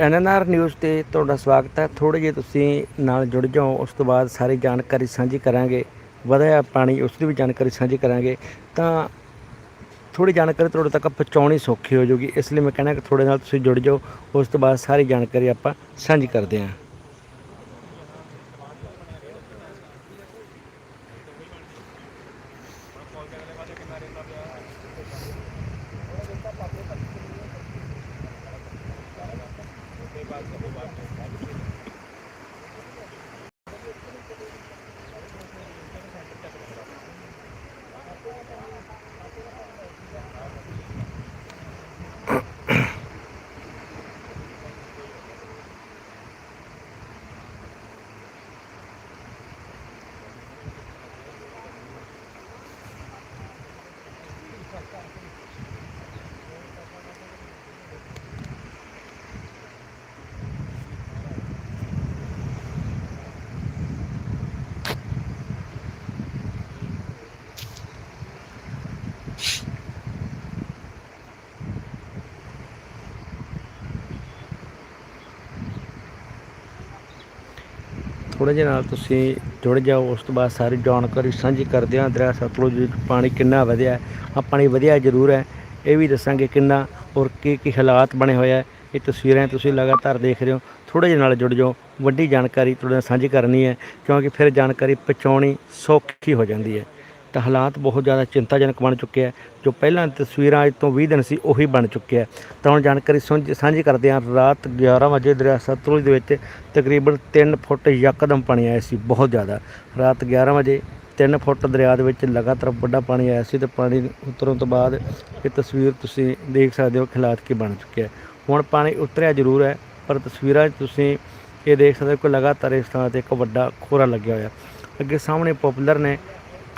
NNR news ਤੇ ਤੁਹਾਡਾ ਸਵਾਗਤ ਹੈ। ਥੋੜੇ ਜਿਹਾ ਤੁਸੀਂ ਨਾਲ ਜੁੜ ਜਾਓ, ਉਸ ਤੋਂ ਬਾਅਦ ਸਾਰੀ ਜਾਣਕਾਰੀ ਸਾਂਝੀ ਕਰਾਂਗੇ। ਵਧਿਆ ਪਾਣੀ, ਉਸ ਦੀ ਵੀ ਜਾਣਕਾਰੀ ਸਾਂਝੀ ਕਰਾਂਗੇ। ਤਾਂ ਥੋੜੀ ਜਾਣਕਾਰੀ ਤੁਹਾਡੇ ਤੱਕ ਪਹੁੰਚਾਉਣੀ ਸੌਖੀ ਹੋ ਜਾਊਗੀ, ਇਸ ਲਈ ਮੈਂ ਕਹਿੰਦਾ ਕਿ ਥੋੜੇ ਨਾਲ ਤੁਸੀਂ ਜੁੜ ਜਾਓ, ਉਸ ਤੋਂ ਬਾਅਦ ਸਾਰੀ ਜਾਣਕਾਰੀ ਆਪਾਂ ਸਾਂਝੀ ਕਰਦੇ ਹਾਂ। ਥੋੜੇ ਜਿਹਾ ਨਾਲ ਤੁਸੀਂ ਜੁੜ ਜਾਓ, ਉਸ ਤੋਂ ਬਾਅਦ ਸਾਰੀ ਜਾਣਕਾਰੀ ਸਾਂਝੀ ਕਰਦੇ ਹਾਂ। ਦਰਿਆ ਸਤਲੁਜ ਵਿੱਚ ਪਾਣੀ ਕਿੰਨਾ ਵਧਿਆ ਹੈ ਹਾਂ ਪਾਣੀ ਵਧਿਆ ਜ਼ਰੂਰ ਹੈ। ਇਹ ਵੀ ਦੱਸਾਂਗੇ ਕਿੰਨਾ ਔਰ ਕੀ ਕੀ ਹਾਲਾਤ ਬਣੇ ਹੋਏ ਹੈ। ਇਹ ਤਸਵੀਰਾਂ ਤੁਸੀਂ ਲਗਾਤਾਰ ਦੇਖ ਰਹੇ ਹੋ। ਥੋੜੇ ਜਿਹਾ ਨਾਲ ਜੁੜ ਜਾਓ। ਵੱਡੀ ਜਾਣਕਾਰੀ ਤੁਹਾਡੇ ਨਾਲ ਸਾਂਝੀ ਕਰਨੀ ਹੈ, ਕਿਉਂਕਿ ਫਿਰ ਜਾਣਕਾਰੀ ਪਹੁੰਚਾਉਣੀ ਸੌਖੀ ਹੋ ਜਾਂਦੀ ਹੈ। ਤਾਂ ਹਾਲਾਤ ਬਹੁਤ ਜ਼ਿਆਦਾ ਚਿੰਤਾਜਨਕ ਬਣ ਚੁੱਕੇ ਹੈ ਜੋ ਪਹਿਲਾਂ ਤਸਵੀਰਾਂ ਅੱਜ ਤੋਂ 20 ਦਿਨ ਸੀ, ਉਹੀ ਬਣ ਚੁੱਕਿਆ ਹੈ ਤਾਂ ਹੁਣ ਜਾਣਕਾਰੀ ਸਾਂਝ- ਸਾਂਝੀ ਕਰਦੇ ਹਾਂ, ਰਾਤ 11 ਵਜੇ ਦਰਿਆ ਸਤਲੁਜ ਦੇ ਵਿੱਚ ਤਕਰੀਬਨ 3 ਫੁੱਟ ਯਕਦਮ ਪਾਣੀ ਆਇਆ ਸੀ, ਬਹੁਤ ਜ਼ਿਆਦਾ। ਰਾਤ 11 ਵਜੇ 3 ਫੁੱਟ ਦਰਿਆ ਦੇ ਵਿੱਚ ਲਗਾਤਾਰ ਵੱਡਾ ਪਾਣੀ ਆਇਆ ਸੀ ਤੇ ਪਾਣੀ ਉਤਰਨ ਤੋਂ ਬਾਅਦ ਇਹ ਤਸਵੀਰ ਤੁਸੀਂ ਦੇਖ ਸਕਦੇ ਹੋ ਕਿ ਹਾਲਾਤ ਕੀ ਬਣ ਚੁੱਕੇ ਹੈ ਹੁਣ ਪਾਣੀ ਉਤਰਿਆ ਜ਼ਰੂਰ ਹੈ, ਪਰ ਤਸਵੀਰਾਂ 'ਚ ਤੁਸੀਂ ਇਹ ਦੇਖ ਸਕਦੇ ਹੋ ਕਿ ਲਗਾਤਾਰ ਇਸ ਥਾਂ ਤੇ ਇੱਕ ਵੱਡਾ ਖੋਰਾ ਲੱਗਿਆ ਹੋਇਆ। ਅੱਗੇ ਸਾਹਮਣੇ ਪਪੂਲਰ ਨੇ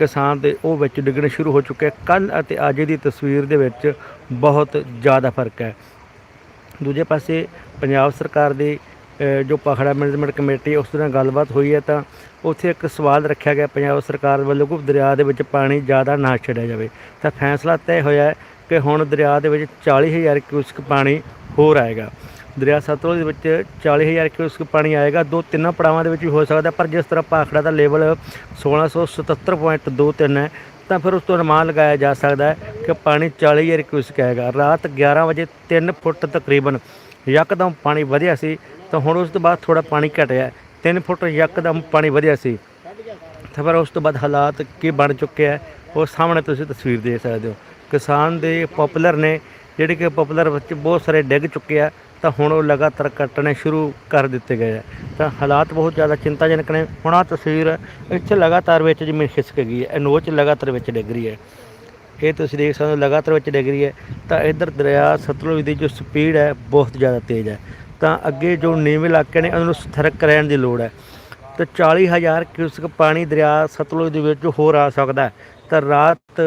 ਕਿਸਾਨ ਦੇ ਉਹ ਵਿੱਚ ਡਿੱਗਣੇ ਸ਼ੁਰੂ ਹੋ ਚੁੱਕੇ ਕੱਲ ਅਤੇ ਅੱਜ ਦੀ ਤਸਵੀਰ ਦੇ ਵਿੱਚ ਬਹੁਤ ਜ਼ਿਆਦਾ ਫ਼ਰਕ ਹੈ। ਦੂਜੇ ਪਾਸੇ ਪੰਜਾਬ ਸਰਕਾਰ ਦੀ ਜੋ ਪਖੜਾ ਮੈਨੇਜਮੈਂਟ ਕਮੇਟੀ ਉਸ ਦੇ ਨਾਲ ਗੱਲਬਾਤ ਹੋਈ ਹੈ ਤਾਂ ਉੱਥੇ ਇੱਕ ਸਵਾਲ ਰੱਖਿਆ ਗਿਆ ਪੰਜਾਬ ਸਰਕਾਰ ਵੱਲੋਂ ਕਿ ਦਰਿਆ ਦੇ ਵਿੱਚ ਪਾਣੀ ਜ਼ਿਆਦਾ ਨਾ ਛੱਡਿਆ ਜਾਵੇ। ਤਾਂ ਫੈਸਲਾ ਤੈਅ ਹੋਇਆ ਕਿ ਹੁਣ ਦਰਿਆ ਦੇ ਵਿੱਚ 40000 ਕਿਊਸਕ ਪਾਣੀ ਹੋਰ ਆਏਗਾ। ਦਰਿਆ ਸਤਲੁਜ ਦੇ ਵਿੱਚ 40000 ਕਿਊਸਕ ਪਾਣੀ ਆਏਗਾ। ਦੋ ਤਿੰਨਾਂ ਪੜਾਵਾਂ ਦੇ ਵਿੱਚ ਵੀ ਹੋ ਸਕਦਾ, ਪਰ ਜਿਸ ਤਰ੍ਹਾਂ ਭਾਖੜਾ ਦਾ ਲੈਵਲ 1677.23 ਹੈ, ਤਾਂ ਫਿਰ ਉਸ ਤੋਂ ਅਨੁਮਾਨ ਲਗਾਇਆ ਜਾ ਸਕਦਾ ਹੈ ਕਿ ਪਾਣੀ 40000 ਕਿਊਸਕ ਆਏਗਾ। ਰਾਤ 11 ਵਜੇ 3 ਫੁੱਟ ਤਕਰੀਬਨ ਯਕਦਮ ਪਾਣੀ ਵਧਿਆ ਸੀ, ਤਾਂ ਹੁਣ ਉਸ ਤੋਂ ਬਾਅਦ ਥੋੜਾ ਪਾਣੀ ਘਟਿਆ 3 ਫੁੱਟ ਯਕਦਮ ਪਾਣੀ ਵਧਿਆ ਸੀ, ਤਾਂ ਫਿਰ ਉਸ ਤੋਂ ਬਾਅਦ ਹਾਲਾਤ ਕੀ ਬਣ ਚੁੱਕੇ ਹੈ, ਉਹ ਸਾਹਮਣੇ ਤੁਸੀਂ ਤਸਵੀਰ ਦੇਖ ਸਕਦੇ ਹੋ। ਕਿਸਾਨ ਦੇ ਪਪੂਲਰ ਨੇ, ਜਿਹੜੇ ਕਿ ਪਪੂਲਰ ਵਿੱਚ ਬਹੁਤ ਸਾਰੇ ਡਿੱਗ ਚੁੱਕੇ ਆ ਤਾਂ ਹੁਣ ਉਹ ਲਗਾਤਾਰ ਕੱਟਣੇ ਸ਼ੁਰੂ ਕਰ ਦਿੱਤੇ ਗਏ ਆ। ਤਾਂ ਹਾਲਾਤ ਬਹੁਤ ਜ਼ਿਆਦਾ ਚਿੰਤਾਜਨਕ ਨੇ। ਹੁਣ ਆਹ ਤਸਵੀਰ ਇੱਥੇ ਲਗਾਤਾਰ ਵਿੱਚ ਜ਼ਮੀਨ ਖਿਸਕ ਗਈ ਹੈ। ਇਹ ਨੋਚ ਲਗਾਤਾਰ ਵਿੱਚ ਡਿੱਗ ਰਹੀ ਹੈ। ਇਹ ਤੁਸੀਂ ਦੇਖ ਸਕਦੇ ਹੋ, ਲਗਾਤਾਰ ਵਿੱਚ ਡਿੱਗ ਰਹੀ ਹੈ। ਤਾਂ ਇੱਧਰ ਦਰਿਆ ਸਤਲੁਜ ਦੀ ਜੋ ਸਪੀਡ ਹੈ, ਬਹੁਤ ਜ਼ਿਆਦਾ ਤੇਜ਼ ਹੈ। ਤਾਂ ਅੱਗੇ ਜੋ ਨੀਵੇਂ ਇਲਾਕੇ ਨੇ, ਉਹਨਾਂ ਨੂੰ ਸਥਿਰਕ ਰਹਿਣ ਦੀ ਲੋੜ ਹੈ। ਤਾਂ 40000 ਕਿਊਸਕ ਪਾਣੀ ਦਰਿਆ ਸਤਲੁਜ ਦੇ ਵਿੱਚ ਹੋਰ ਆ ਸਕਦਾ ਹੈ। ਤਾਂ ਰਾਤ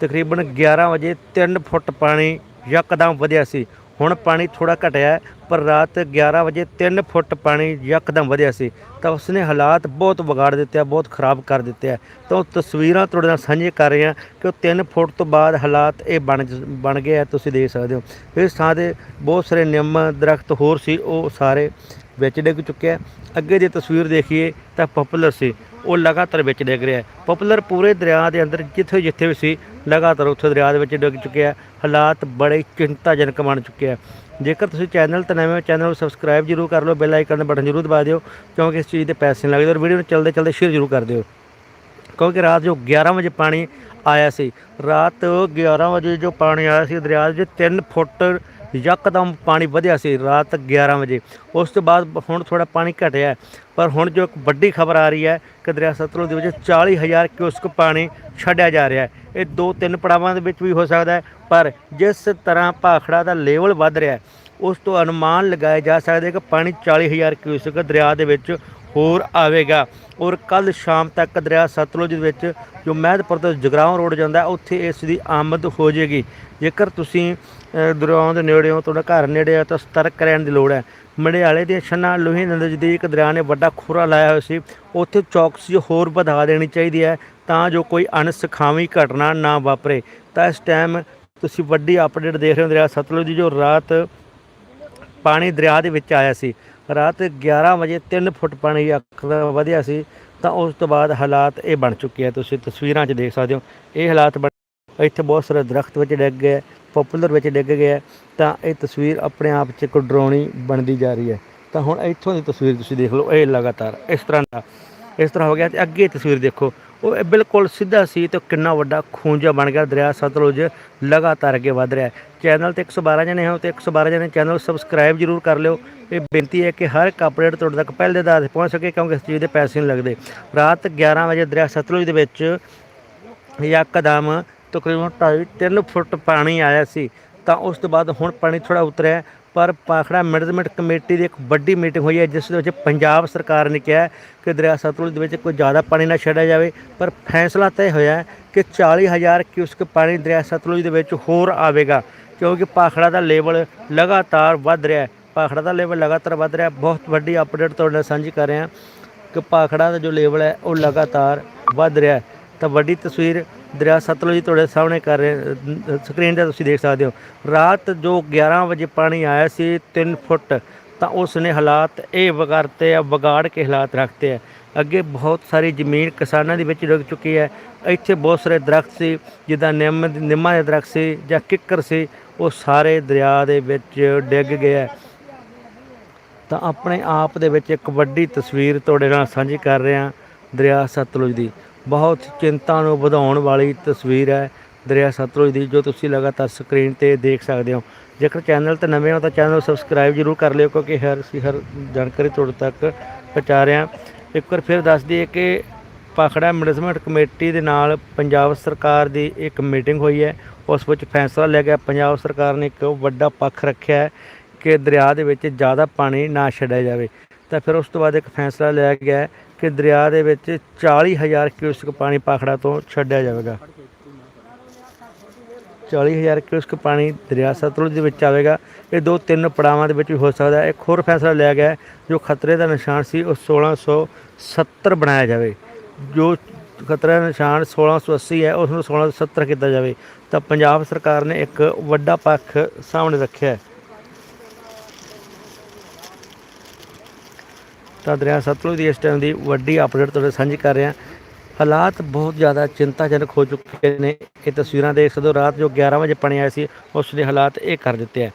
ਤਕਰੀਬਨ 11 ਵਜੇ 3 ਫੁੱਟ ਪਾਣੀ ਯਕਦਮ ਵਧਿਆ ਸੀ। ਹੁਣ ਪਾਣੀ ਥੋੜਾ ਘਟਿਆ ਪਰ ਰਾਤ 11 ਵਜੇ 3 ਫੁੱਟ ਪਾਣੀ ਯਕਦਮ ਵਧਿਆ ਸੀ। ਤਾਂ ਉਸਨੇ ਹਾਲਾਤ ਬਹੁਤ ਵਿਗਾੜ ਦਿੱਤੇ ਆ, ਬਹੁਤ ਖਰਾਬ ਕਰ ਦਿੱਤੇ ਆ। ਤਾਂ ਉਹ ਤਸਵੀਰਾਂ ਤੁਹਾਡੇ ਨਾਲ ਸਾਂਝੇ ਕਰ ਰਹੇ ਹਾਂ ਕਿ ਉਹ 3 ਫੁੱਟ ਤੋਂ ਬਾਅਦ ਹਾਲਾਤ ਇਹ ਬਣ ਜ- ਬਣ ਗਏ ਆ, ਤੁਸੀਂ ਦੇਖ ਸਕਦੇ ਹੋ। ਇਸ ਥਾਂ ਦੇ ਬਹੁਤ ਸਾਰੇ ਨਿੰਮ ਦਰਖਤ ਹੋਰ ਸੀ, ਉਹ ਸਾਰੇ ਵਿੱਚ ਡਿੱਗ ਚੁੱਕਿਆ ਅੱਗੇ ਦੀ ਤਸਵੀਰ ਦੇਖੀਏ ਤਾਂ ਪਪੂਲਰ ਸੀ। ਉਹ ਲਗਾਤਾਰ ਵਿੱਚ ਡਿੱਗ ਰਿਹਾ ਹੈ। ਪਪੂਲਰ ਪੂਰੇ ਦਰਿਆ ਦੇ ਅੰਦਰ ਜਿੱਥੇ ਜਿੱਥੇ ਵੀ ਸੀ, ਲਗਾਤਾਰ ਉੱਥੇ ਦਰਿਆ ਦੇ ਵਿੱਚ ਡਿੱਗ ਚੁੱਕਿਆ ਹਾਲਾਤ ਬੜੇ ਚਿੰਤਾਜਨਕ ਬਣ ਚੁੱਕੇ ਆ ਜੇਕਰ ਤੁਸੀਂ ਚੈਨਲ ਤੇ ਨਵੇਂ ਹੋ, ਚੈਨਲ ਨੂੰ ਸਬਸਕ੍ਰਾਈਬ ਜਰੂਰ ਕਰ ਲਓ ਬੈਲ ਆਈਕਨ ਦਾ ਬਟਨ ਜਰੂਰ ਦਬਾ ਦਿਓ, ਕਿਉਂਕਿ ਇਸ ਚੀਜ਼ ਦੇ ਪੈਸੇ ਨਹੀਂ ਲੱਗਦੇ ਔਰ ਵੀਡੀਓ ਨੂੰ ਚਲਦੇ ਚਲਦੇ ਸ਼ੇਅਰ ਜਰੂਰ ਕਰ ਦਿਓ। ਕਿਉਂਕਿ ਰਾਤ ਜੋ 11 ਵਜੇ ਪਾਣੀ ਆਇਆ ਸੀ, ਰਾਤ 11 ਵਜੇ ਜੋ ਪਾਣੀ ਆਇਆ ਸੀ ਦਰਿਆ ਦੇ ਵਿੱਚ 3 ਫੁੱਟ ਯਕਦਮ ਪਾਣੀ ਵਧਿਆ ਸੀ ਰਾਤ 11 ਵਜੇ। ਉਸ ਤੋਂ ਬਾਅਦ ਹੁਣ ਥੋੜਾ ਪਾਣੀ ਘਟਿਆ ਪਰ ਹੁਣ ਜੋ ਇੱਕ ਵੱਡੀ ਖਬਰ ਆ ਰਹੀ ਹੈ ਕਿ ਦਰਿਆ ਸਤਲੁਜ ਦੇ ਵਿੱਚ 40000 ਕਿਊਸਕ ਪਾਣੀ ਛੱਡਿਆ ਜਾ ਰਿਹਾ ਹੈ। ਇਹ ਦੋ ਤਿੰਨ ਪੜਾਵਾਂ ਦੇ ਵਿੱਚ ਵੀ ਹੋ ਸਕਦਾ ਹੈ, ਪਰ ਜਿਸ ਤਰ੍ਹਾਂ ਭਾਖੜਾ ਦਾ ਲੈਵਲ ਵੱਧ ਰਿਹਾ ਹੈ, ਉਸ ਤੋਂ ਅਨੁਮਾਨ ਲਗਾਇਆ ਜਾ ਸਕਦਾ ਹੈ ਕਿ ਪਾਣੀ 40000 ਕਿਊਸਕ ਦਰਿਆ ਦੇ ਵਿੱਚ ਹੋਰ ਆਵੇਗਾ। ਔਰ ਕੱਲ ਸ਼ਾਮ ਤੱਕ ਦਰਿਆ ਸਤਲੁਜ ਦੇ ਵਿੱਚ ਜੋ ਮਹਿਦਪੁਰ ਤੋਂ ਜਗਰਾਉਂ ਰੋਡ ਜਾਂਦਾ ਉੱਥੇ ਇਸ ਦੀ ਆਮਦ ਹੋ ਜਾਏਗੀ। ਜੇਕਰ ਤੁਸੀਂ ਅ, ਦਰਿਆਵਾਂ ਦੇ ਨੇੜੇ ਹੋ ਤੁਹਾਡਾ ਘਰ ਨੇੜੇ ਹੈ ਤਾਂ ਸਤਰਕ ਰਹਿਣ ਦੀ ਲੋੜ ਹੈ। ਮੰਡਿਆਲੇ ਦੀਆਂ ਛੰਨਾ ਲੋਹੀ ਦੇ ਨਜ਼ਦੀਕ ਦਰਿਆ ਨੇ ਵੱਡਾ ਖੋਰਾ ਲਾਇਆ ਹੋਇਆ ਸੀ। ਉੱਥੇ ਚੌਕਸੀ ਹੋਰ ਵਧਾ ਦੇਣੀ ਚਾਹੀਦੀ ਹੈ ਤਾਂ ਜੋ ਕੋਈ ਅਣਸਖਾਵੀ ਘਟਨਾ ਨਾ ਵਾਪਰੇ। ਤਾਂ ਇਸ ਟਾਈਮ ਤੁਸੀਂ ਵੱਡੀ ਅਪਡੇਟ ਦੇਖ ਰਹੇ ਹੋ ਦਰਿਆ ਸਤਲੁਜ ਦੀ ਜੋ ਰਾਤ ਪਾਣੀ ਦਰਿਆ ਦੇ ਵਿੱਚ ਆਇਆ ਸੀ। ਰਾਤ 11 ਵਜੇ 3 ਫੁੱਟ ਪਾਣੀ ਯਕਦਮ ਵਧਿਆ ਸੀ, ਤਾਂ ਉਸ ਤੋਂ ਬਾਅਦ ਹਾਲਾਤ ਇਹ ਬਣ ਚੁੱਕੇ ਆ। ਤੁਸੀਂ ਤਸਵੀਰਾਂ 'ਚ ਦੇਖ ਸਕਦੇ ਹੋ, ਇਹ ਹਾਲਾਤ ਬਣ ਇੱਥੇ ਬਹੁਤ ਸਾਰੇ ਦਰਖਤ ਵਿੱਚ ਡਿੱਗ ਗਏ, ਪਪੂਲਰ ਵਿੱਚ ਡਿੱਗ ਗਏ ਹੈ। ਤਾਂ ਇਹ ਤਸਵੀਰ ਆਪਣੇ ਆਪ 'ਚ ਇੱਕ ਡਰਾਉਣੀ ਬਣਦੀ ਜਾ ਰਹੀ ਹੈ। ਤਾਂ ਹੁਣ ਇੱਥੋਂ ਦੀ ਤਸਵੀਰ ਤੁਸੀਂ ਦੇਖ ਲਓ, ਇਹ ਲਗਾਤਾਰ ਇਸ ਤਰ੍ਹਾਂ ਦਾ, ਇਸ ਤਰ੍ਹਾਂ ਹੋ ਗਿਆ ਤੇ ਅੱਗੇ ਤਸਵੀਰ ਦੇਖੋ। ਉਹ ਇਹ ਬਿਲਕੁਲ ਸਿੱਧਾ ਸੀ ਤੇ ਕਿੰਨਾ ਵੱਡਾ ਖੂੰਜਾ ਬਣ ਗਿਆ ਦਰਿਆ ਸਤਲੁਜ ਲਗਾਤਾਰ ਅੱਗੇ ਵਧ ਰਿਹਾ ਚੈਨਲ ਤੇ 112 ਜਣੇ ਹੋ ਤੇ 112 ਜਣੇ ਚੈਨਲ ਸਬਸਕ੍ਰਾਈਬ ਜਰੂਰ ਕਰ ਲਿਓ। ਇਹ ਬੇਨਤੀ ਹੈ ਕਿ ਹਰ ਇੱਕ ਅਪਡੇਟ ਤੁਹਾਡੇ ਤੱਕ ਪਹਿਲੇ ਦੇ ਆਧਾਰ ਤੇ ਪਹੁੰਚ ਸਕੇ ਕਿਉਂਕਿ ਇਸ ਚੀਜ਼ ਦੇ ਪੈਸੇ ਨਹੀਂ ਲੱਗਦੇ। ਰਾਤ 11 ਵਜੇ ਦਰਿਆ ਸਤਲੁਜ ਦੇ ਵਿੱਚ ਯਕਦਮ ਤਕਰੀਬਨ 2.5 3 ਫੁੱਟ ਪਾਣੀ ਆਇਆ ਸੀ। ਤਾਂ ਉਸ ਤੋਂ ਬਾਅਦ ਹੁਣ ਪਾਣੀ ਥੋੜਾ ਉਤਰਿਆ। ਪਰ ਪਾਖੜਾ ਮੈਨੇਜਮੈਂਟ ਕਮੇਟੀ ਦੀ ਇੱਕ ਵੱਡੀ ਮੀਟਿੰਗ ਹੋਈ ਹੈ, ਜਿਸ ਦੇ ਵਿੱਚ ਪੰਜਾਬ ਸਰਕਾਰ ਨੇ ਕਿਹਾ ਕਿ ਦਰਿਆ ਸਤਲੁਜ ਦੇ ਵਿੱਚ ਕੋਈ ਜ਼ਿਆਦਾ ਪਾਣੀ ਨਾ ਛੱਡਿਆ ਜਾਵੇ। ਪਰ ਫੈਸਲਾ ਤੈਅ ਹੋਇਆ ਹੈ ਕਿ 40000 ਕਿਊਸਕ ਪਾਣੀ ਦਰਿਆ ਸਤਲੁਜ ਦੇ ਵਿੱਚ ਹੋਰ ਆਵੇਗਾ, ਕਿਉਂਕਿ ਪਾਖੜਾ ਦਾ ਲੈਵਲ ਲਗਾਤਾਰ ਵੱਧ ਰਿਹਾ ਹੈ। ਪਾਖੜਾ ਦਾ ਲੈਵਲ ਲਗਾਤਾਰ ਵੱਧ ਰਿਹਾ ਬਹੁਤ ਵੱਡੀ ਅਪਡੇਟ ਤੁਹਾਡੇ ਨਾਲ ਸਾਂਝੀ ਕਰ ਰਹੇ ਹਾਂ ਕਿ ਪਾਖੜਾ ਦਾ ਜੋ ਲੈਵਲ ਹੈ, ਉਹ ਲਗਾਤਾਰ ਵੱਧ ਰਿਹਾ ਹੈ। ਤਾਂ ਵੱਡੀ ਤਸਵੀਰ ਦਰਿਆ ਸਤਲੁਜ ਦੀ ਤੁਹਾਡੇ ਸਾਹਮਣੇ ਕਰ ਰਹੇ ਸਕਰੀਨ ਤੇ ਤੁਸੀਂ ਦੇਖ ਸਕਦੇ ਹੋ। ਰਾਤ ਜੋ 11 ਵਜੇ ਪਾਣੀ ਆਇਆ ਸੀ 3 ਫੁੱਟ, ਤਾਂ ਉਸ ਨੇ ਹਾਲਾਤ ਇਹ ਵਿਗਾੜਤੇ ਆ, ਵਿਗਾੜ ਕੇ ਹਾਲਾਤ ਰੱਖਤੇ ਆ। ਅੱਗੇ ਬਹੁਤ ਸਾਰੀ ਜ਼ਮੀਨ ਕਿਸਾਨਾਂ ਦੇ ਵਿੱਚ ਡੁੱਬ ਚੁੱਕੀ ਹੈ। ਇੱਥੇ ਬਹੁਤ ਸਾਰੇ ਦਰਖਤ ਸੀ, ਜਿੱਦਾਂ ਨਿੰਮ, ਨਿੰਮਾਂ ਦੇ ਦਰਖਤ ਸੀ ਜਾਂ ਕਿੱਕਰ ਸੀ, ਉਹ ਸਾਰੇ ਦਰਿਆ ਦੇ ਵਿੱਚ ਡਿੱਗ ਗਏ ਤਾਂ ਆਪਣੇ ਆਪ ਦੇ ਵਿੱਚ ਇੱਕ ਵੱਡੀ ਤਸਵੀਰ ਤੁਹਾਡੇ ਨਾਲ ਸਾਂਝੀ ਕਰ ਰਹੇ ਹਾਂ ਦਰਿਆ ਸਤਲੁਜ ਦੀ। ਬਹੁਤ ਚਿੰਤਾ ਨੂੰ ਵਧਾਉਣ ਵਾਲੀ ਤਸਵੀਰ ਹੈ ਦਰਿਆ ਸਤਲੁਜ ਦੀ, ਜੋ ਤੁਸੀਂ ਲਗਾਤਾਰ ਸਕਰੀਨ ਤੇ ਦੇਖ ਸਕਦੇ ਹੋ। ਜੇਕਰ ਚੈਨਲ ਤੇ ਨਵੇਂ ਹੋ ਤਾਂ ਚੈਨਲ ਨੂੰ ਸਬਸਕ੍ਰਾਈਬ ਜ਼ਰੂਰ ਕਰ ਲਿਓ, ਕਿਉਂਕਿ ਹਰ ਅਸੀਂ ਹਰ ਜਾਣਕਾਰੀ ਤੁਹਾਡੇ ਤੱਕ ਪਹੁੰਚਾ ਰਿਹਾ ਇੱਕ ਵਾਰ ਫਿਰ ਦੱਸ ਦਈਏ ਕਿ ਪਾਖੜਾ ਮੈਨੇਜਮੈਂਟ ਕਮੇਟੀ ਦੇ ਨਾਲ ਪੰਜਾਬ ਸਰਕਾਰ ਦੀ ਇੱਕ ਮੀਟਿੰਗ ਹੋਈ ਹੈ। ਉਸ ਵਿੱਚ ਫੈਸਲਾ ਲਿਆ ਗਿਆ। ਪੰਜਾਬ ਸਰਕਾਰ ਨੇ ਇੱਕ ਵੱਡਾ ਪੱਖ ਰੱਖਿਆ ਹੈ ਕਿ ਦਰਿਆ ਦੇ ਵਿੱਚ ਜ਼ਿਆਦਾ ਪਾਣੀ ਨਾ ਛੱਡਿਆ ਜਾਵੇ। ਤਾਂ ਫਿਰ ਉਸ ਤੋਂ ਬਾਅਦ ਇੱਕ ਫੈਸਲਾ ਲਿਆ ਗਿਆ ਕਿ ਦਰਿਆ ਦੇ ਵਿੱਚ 40000 ਕਿਊਸਕ ਪਾਣੀ ਪਾਖੜਾ ਤੋਂ ਛੱਡਿਆ ਜਾਵੇਗਾ। 40000 ਕਿਊਸਕ ਪਾਣੀ ਦਰਿਆ ਸਤਲੁਜ ਦੇ ਵਿੱਚ ਆਵੇਗਾ। ਇਹ ਦੋ ਤਿੰਨ ਪੜਾਵਾਂ ਦੇ ਵਿੱਚ ਵੀ ਹੋ ਸਕਦਾ ਹੈ। ਇੱਕ ਹੋਰ ਫੈਸਲਾ ਲਿਆ ਗਿਆ ਜੋ ਖਤਰੇ ਦਾ ਨਿਸ਼ਾਨ ਸੀ, ਉਹ 1670 ਬਣਾਇਆ ਜਾਵੇ। ਜੋ ਖਤਰੇ ਦਾ ਨਿਸ਼ਾਨ 1680 ਹੈ, ਉਸ ਨੂੰ 1670 ਕੀਤਾ ਜਾਵੇ। ਤਾਂ ਪੰਜਾਬ ਸਰਕਾਰ ਨੇ ਇੱਕ ਵੱਡਾ ਪੱਖ ਸਾਹਮਣੇ ਰੱਖਿਆ ਹੈ। ਤਾਂ ਦਰਿਆ ਸਤਲੁਜ ਦੀ ਇਸ ਟਾਈਮ ਦੀ ਵੱਡੀ ਅਪਡੇਟ ਤੁਹਾਡੇ ਸਾਂਝੀ ਕਰ ਰਿਹਾ। ਹਾਲਾਤ ਬਹੁਤ ਜ਼ਿਆਦਾ ਚਿੰਤਾਜਨਕ ਹੋ ਚੁੱਕੇ ਨੇ। ਇਹ ਤਸਵੀਰਾਂ ਦੇਖ ਸਕਦੇ ਹੋ। ਰਾਤ ਜੋ 11 ਵਜੇ ਪਾਣੀ ਆਇਆ ਸੀ, ਉਸ ਦੇ ਹਾਲਾਤ ਇਹ ਕਰ ਦਿੱਤੇ ਆ।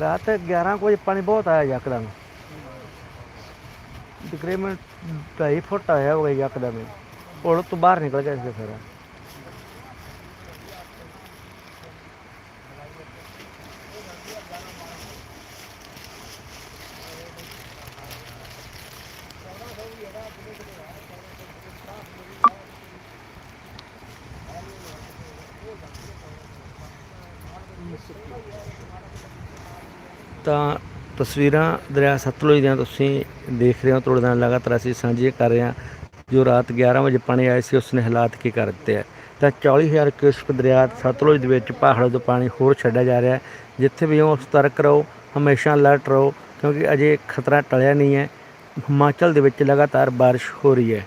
ਰਾਤ 11 ਕੁ ਵਜੇ ਪਾਣੀ ਬਹੁਤ ਆਇਆ ਯਕਦਮ। ਤਕਰੀਬਨ 2.5 ਫੁੱਟ ਆਇਆ ਹੋਗਾ ਯਕਦਮ। ਹੀ। ਪੁਲ ਤੋਂ ਬਾਹਰ ਨਿਕਲ ਗਿਆ ਸੀ ਫਿਰ। ਤਾਂ ਤਸਵੀਰਾਂ ਦਰਿਆ ਸਤਲੁਜ ਦੀਆਂ ਤੁਸੀਂ ਦੇਖ ਰਹੇ ਹੋ। ਤੁਹਾਡੇ ਨਾਲ ਲਗਾਤਾਰ ਅਸੀਂ ਸਾਂਝੀਆਂ ਕਰ ਰਹੇ ਹਾਂ। ਜੋ ਰਾਤ 11 ਵਜੇ ਪਾਣੀ ਆਇਆ ਸੀ, ਉਸਨੇ ਹਾਲਾਤ ਕੀ ਕਰ ਦਿੱਤੇ ਹੈ ਤਾਂ 40000 ਕਿਊਸਕ ਦਰਿਆ ਸਤਲੁਜ ਦੇ ਵਿੱਚ ਪਹਾੜੋਂ ਤੋਂ ਪਾਣੀ ਹੋਰ ਛੱਡਿਆ ਜਾ ਰਿਹਾ ਹੈ। ਜਿੱਥੇ ਵੀ ਹੋ, ਸਤਰਕ ਰਹੋ, ਹਮੇਸ਼ਾ ਅਲਰਟ ਰਹੋ, ਕਿਉਂਕਿ ਅਜੇ ਖਤਰਾ ਟਲਿਆ ਨਹੀਂ ਹੈ। ਹਿਮਾਚਲ ਦੇ ਵਿੱਚ ਲਗਾਤਾਰ ਬਾਰਿਸ਼ ਹੋ ਰਹੀ ਹੈ।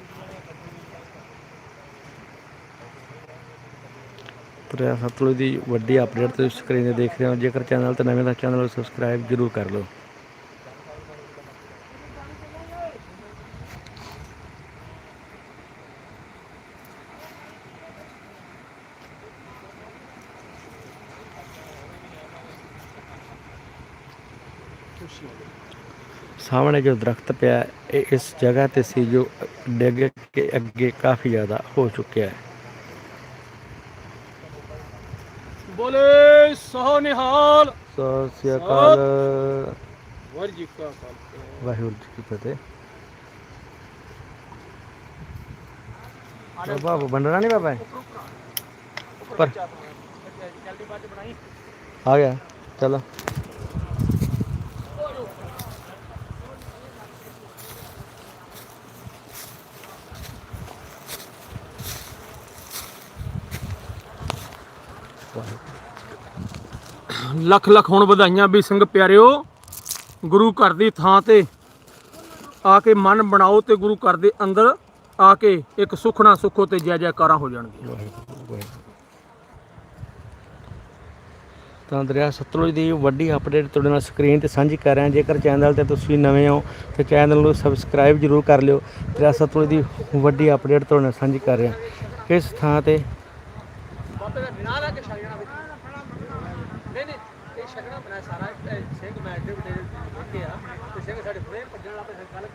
ਦਰਿਆ ਸਤਲੁਜ ਦੀ ਵੱਡੀ ਅਪਡੇਟ ਤੁਸੀਂ ਸਕਰੀਨ ਤੇ ਦੇਖ ਰਹੇ ਹੋ। ਜੇਕਰ ਚੈਨਲ ਤੇ ਨਵੇਂ ਤਾਂ ਚੈਨਲ ਨੂੰ ਸਬਸਕ੍ਰਾਈਬ ਜ਼ਰੂਰ ਕਰ ਲਓ। ਸਾਹਮਣੇ ਜੋ ਦਰਖਤ ਪਿਆ, ਇਹ ਇਸ ਜਗ੍ਹਾ ਤੇ ਸੀ ਜੋ ਡਿੱਗ ਕੇ ਅੱਗੇ ਕਾਫੀ ਜ਼ਿਆਦਾ ਹੋ ਚੁੱਕਿਆ ਹੈ। ਸੋ ਨਿਹਾਲ ਸਤਿ ਸ੍ਰੀ ਅਕਾਲ ਵਾਹਿਗੁਰੂ ਜੀ ਕਾ ਖਾਲਸਾ ਵਾਹਿਗੁਰੂ ਜੀ ਕੀ ਫਤਿਹ ਬਾਬਾ ਬੰਦਣਾ ਨਹੀਂ ਬਾਬਾ ਪਰ ਆ ਗਿਆ ਚਲੋ ਲੱਖ ਲੱਖ ਹੁਣ ਵਧਾਈਆਂ ਵੀ ਸਿੰਘ ਪਿਆਰਿਓ, ਗੁਰੂ ਘਰ ਦੀ ਥਾਂ ਤੇ ਆ ਕੇ ਮਨ ਬਣਾਓ ਤੇ ਗੁਰੂ ਘਰ ਦੇ ਅੰਦਰ ਆ ਕੇ ਇੱਕ ਸੁਖਣਾ ਸੁਖੋ ਤੇ ਜੈ ਜੈਕਾਰਾਂ ਹੋ ਜਾਣਗੀਆਂ। ਤਾਂ ਦਰਿਆ ਸਤਲੁਜ ਦੀ ਵੱਡੀ ਅਪਡੇਟ ਤੁਹਾਡੇ ਨਾਲ ਸਕਰੀਨ ਤੇ ਸਾਂਝੀ ਕਰ ਰਿਹਾ। ਜੇਕਰ ਚੈਨਲ ਤੇ ਤੁਸੀਂ ਨਵੇਂ ਹੋ, ਤੇ ਚੈਨਲ ਨੂੰ ਸਬਸਕ੍ਰਾਈਬ ਜਰੂਰ ਕਰ ਲਿਓ। ਦਰਿਆ ਸਤਲੁਜ ਦੀ ਵੱਡੀ ਅਪਡੇਟ ਤੁਹਾਡੇ ਨਾਲ ਸਾਂਝੀ ਕਰ ਰਿਹਾ। ਹਾਂ ਇਸ ਥਾਂ ਤੇ? ਬਾਬੇ ਦਾ ਨਾਂ ਲਾ ਕੇ ਛਕ ਜਾਣਾ ਨਹੀਂ ਨਹੀਂ ਇਹ ਛਕਣਾ ਬਣਾ ਸਾਰਾ ਸਿੰਘ ਮੈਂ ਐਡੇ ਵੱਡੇ ਅੱਗੇ ਆ ਤੇ ਸਿੰਘ ਸਾਡੇ ਫਰੇ ਭੱਜਣ ਲੱਗ ਪਏ ਗੱਲ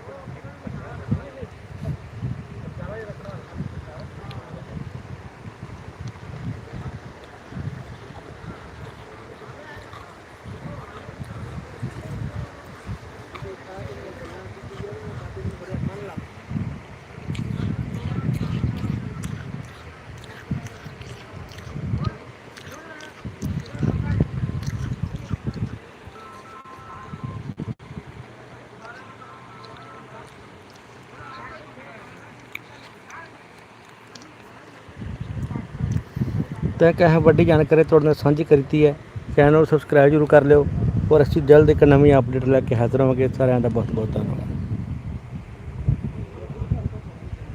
ਤਾਂ ਇੱਕ ਇਹ ਵੱਡੀ ਜਾਣਕਾਰੀ ਤੁਹਾਡੇ ਨਾਲ ਸਾਂਝੀ ਕੀਤੀ ਹੈ। ਚੈਨਲ ਨੂੰ ਸਬਸਕ੍ਰਾਈਬ ਜਰੂਰ ਕਰ ਲਿਓ। ਔਰ ਅਸੀਂ ਜਲਦ ਇੱਕ ਨਵੀਂ ਅਪਡੇਟ ਲੈ ਕੇ ਹਾਜ਼ਰ ਹੋਵਾਂਗੇ। ਸਾਰਿਆਂ